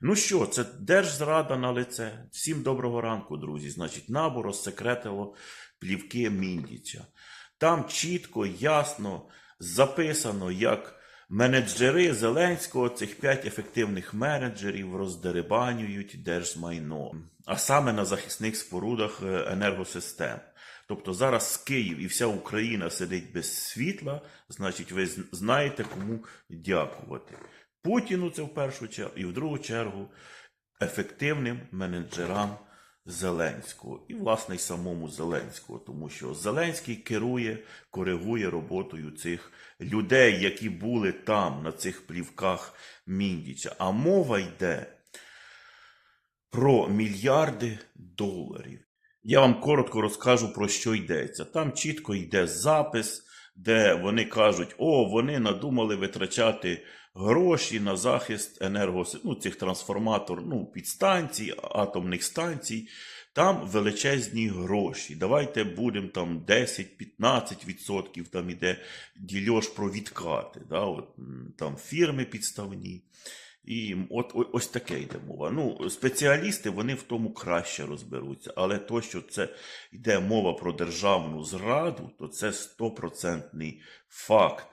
Ну що, це держзрада на лице. Всім доброго ранку, друзі. Значить, набу розсекретило плівки Міндіча. Там чітко, ясно записано, як менеджери Зеленського, цих п'ять ефективних менеджерів, роздерибанюють держмайно, а саме на захисних спорудах е, енергосистем. Тобто зараз Київ і вся Україна сидить без світла, значить, ви знаєте, кому дякувати. Путіну це в першу чергу, і в другу чергу ефективним менеджерам Зеленського і, власне, й самому Зеленського, тому що Зеленський керує, коригує роботою цих людей, які були там, на цих плівках Міндіча. А мова йде про мільярди доларів. Я вам коротко розкажу, про що йдеться. Там чітко йде запис, де вони кажуть, о, вони надумали витрачати гроші на захист енергосистем, ну, цих трансформатор, ну, підстанцій, атомних станцій. Там величезні гроші. Давайте будемо там 10-15% там іде дільош про відкати. Да? От, там фірми підставні. І от ось таке йде мова. Ну, спеціалісти вони в тому краще розберуться, але то, що це йде мова про державну зраду, то це стопроцентний факт.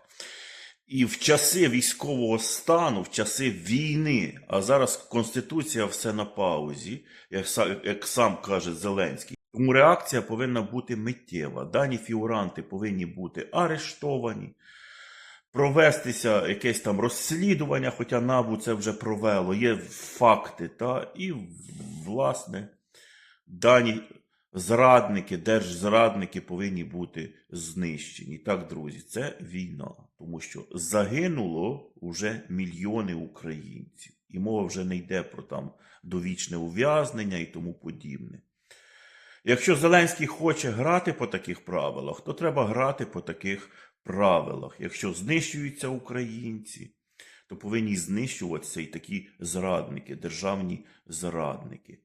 І в часи військового стану, в часи війни, а зараз Конституція все на паузі, як, са- як сам каже Зеленський. Тому реакція повинна бути миттєва. Дані фігуранти повинні бути арештовані, провестися якесь там розслідування, хоча НАБУ це вже провело, є факти, та, і, власне, дані зрадники, держзрадники повинні бути знищені. Так, друзі, це війна, тому що загинуло вже мільйони українців. І мова вже не йде про там довічне ув'язнення і тому подібне. Якщо Зеленський хоче грати по таких правилах, то треба грати по таких правилах. Якщо знищуються українці, то повинні знищуватися і такі зрадники, державні зрадники.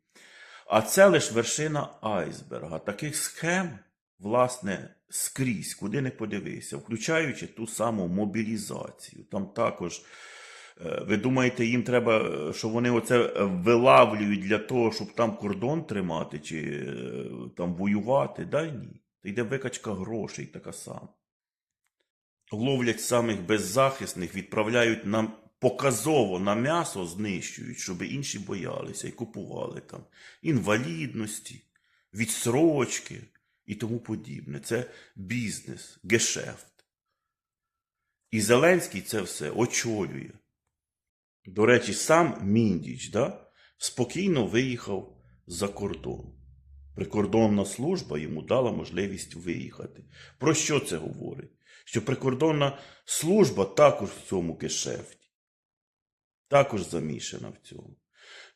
А це лише вершина айсберга. Таких схем, власне, скрізь, куди не подивися, включаючи ту саму мобілізацію. Там також, е, ви думаєте, їм треба, е, що вони оце вилавлюють для того, щоб там кордон тримати чи е, там воювати? Да ні. Та йде викачка грошей така сама. Ловлять самих беззахисних, відправляють нам показово на м'ясо знищують, щоб інші боялися і купували там інвалідності, відсрочки і тому подібне. Це бізнес, гешефт. І Зеленський це все очолює. До речі, сам Міндіч да, спокійно виїхав за кордон. Прикордонна служба йому дала можливість виїхати. Про що це говорить? Що прикордонна служба також в цьому гешефті також замішана в цьому.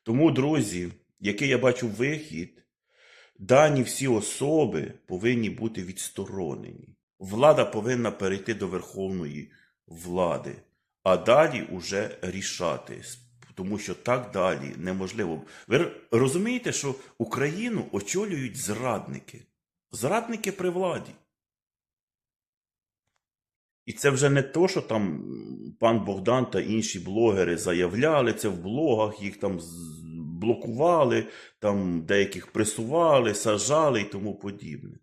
Тому, друзі, який я бачу вихід, дані всі особи повинні бути відсторонені. Влада повинна перейти до верховної влади, а далі уже рішати. Тому що так далі неможливо. Ви розумієте, що Україну очолюють зрадники. Зрадники при владі. І це вже не то, що там пан Богдан та інші блогери заявляли це в блогах, їх там блокували, там деяких пресували, сажали і тому подібне.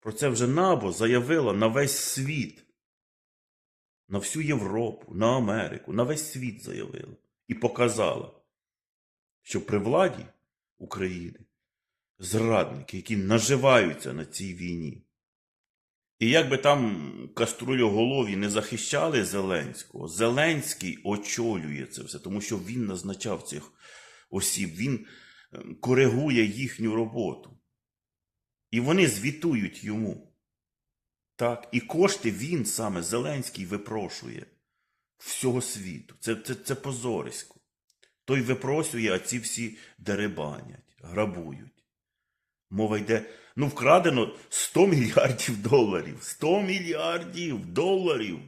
Про це вже набо заявила на весь світ, на всю Європу, на Америку, на весь світ заявила і показала, що при владі України зрадники, які наживаються на цій війні. І як би там каструльоголові не захищали Зеленського, Зеленський очолює це все, тому що він назначав цих осіб, він ем, коригує їхню роботу. І вони звітують йому. Так, і кошти він саме Зеленський випрошує всього світу. Це, це, це позорисько. Той випросює, а ці всі деребанять, грабують. Мова йде, ну, вкрадено 100 мільярдів доларів. 100 мільярдів доларів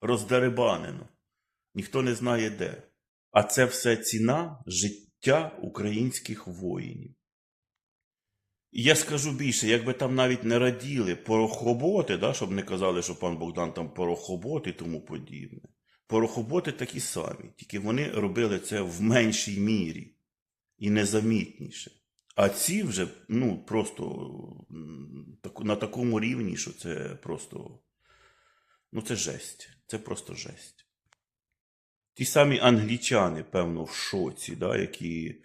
роздеребанено. Ніхто не знає де. А це все ціна життя українських воїнів. І я скажу більше, якби там навіть не раділи порохоботи, да, щоб не казали, що пан Богдан там порохобот і тому подібне. порохоботи такі самі, тільки вони робили це в меншій мірі і незамітніше. А ці вже ну, просто на такому рівні, що це просто. Ну, це жесть. Це просто жесть. Ті самі англічани, певно, в шоці, да, які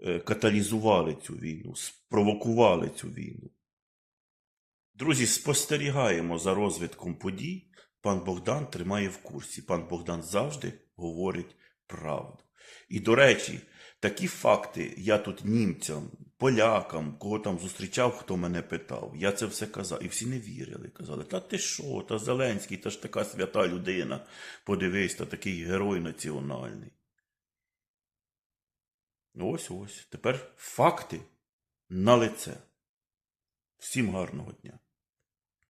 е, каталізували цю війну, спровокували цю війну. Друзі, спостерігаємо за розвитком подій. Пан Богдан тримає в курсі. Пан Богдан завжди говорить правду. І, до речі, такі факти я тут німцям, полякам, кого там зустрічав, хто мене питав. Я це все казав. І всі не вірили. Казали, та ти що, та Зеленський, та ж така свята людина. Подивись, та такий герой національний. Ось ось. Тепер факти на лице. Всім гарного дня.